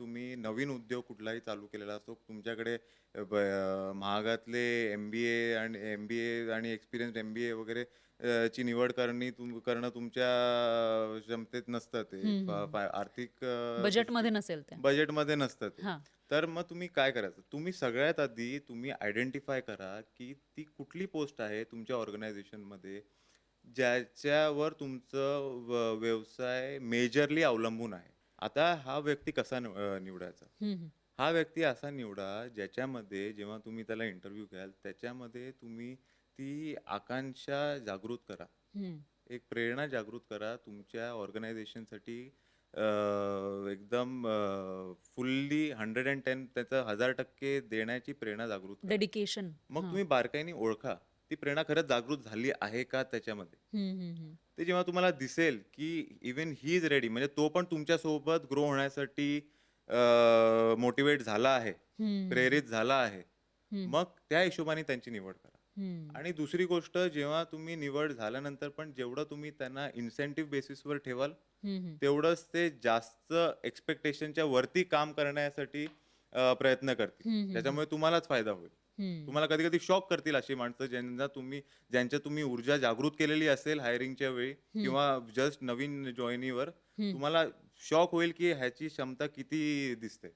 तुम्ही नवीन उद्योग कुठलाही चालू केलेला असतो तुमच्याकडे ब- महागातले एम बी ए आणि एम बी ए आणि एक्सपिरियन्स एम बी ए वगैरे अ, ची निवड करणे तुम करणं तुमच्या क्षमतेत नसतं ते. हम्म, आर्थिक अ, बजेटमध्ये नसेल ते. बजेटमध्ये नसतं ते. हा. तर मग तुम्ही काय करायचं? तुम्ही सगळ्यात आधी तुम्ही आयडेंटिफाय करा की ती कुठली पोस्ट आहे तुमच्या ऑर्गनायझेशनमध्ये ज्याच्यावर तुमचं व- व्यवसाय मेजरली अवलंबून आहे. आता हा व्यक्ती कसा निवडायचा. हा व्यक्ती असा निवडा ज्याच्यामध्ये जेव्हा तुम्ही त्याला इंटरव्ह्यू घ्याल त्याच्यामध्ये तुम्ही ती आकांक्षा जागृत करा. एक प्रेरणा जागृत करा तुमच्या ऑर्गनायझेशनसाठी एकदम फुल्ली हंड्रेड अँड टेन त्याचं हजार टक्के देण्याची प्रेरणा जागृत करा डेडिकेशन मग. तुम्ही बारकाईने ओळखा ती प्रेरणा खरंच जागृत झाली आहे का त्याच्यामध्ये. ते जेव्हा तुम्हाला दिसेल की इवन ही इज रेडी म्हणजे तो पण तुमच्यासोबत ग्रो होण्यासाठी मोटिवेट झाला आहे. प्रेरित झाला आहे. मग त्या हिशोबाने त्यांची निवड करा. आणि दुसरी गोष्ट जेव्हा तुम्ही निवड झाल्यानंतर पण जेवढं तुम्ही त्यांना इन्सेंटिव्ह बेसिसवर ठेवाल. तेवढंच ते जास्त एक्सपेक्टेशनच्या वरती काम करण्यासाठी अ, प्रयत्न करतील. त्याच्यामुळे तुम्हालाच फायदा होईल. तुम्हाला कधी कधी शॉक करतील अशी माणसं ज्यांना तुम्ही ज्यांच्या तुम्ही ऊर्जा जागृत केलेली असेल हायरिंगच्या वेळी किंवा जस्ट नवीन जॉईनीवर. तुम्हाला शॉक होईल की ह्याची क्षमता किती दिसते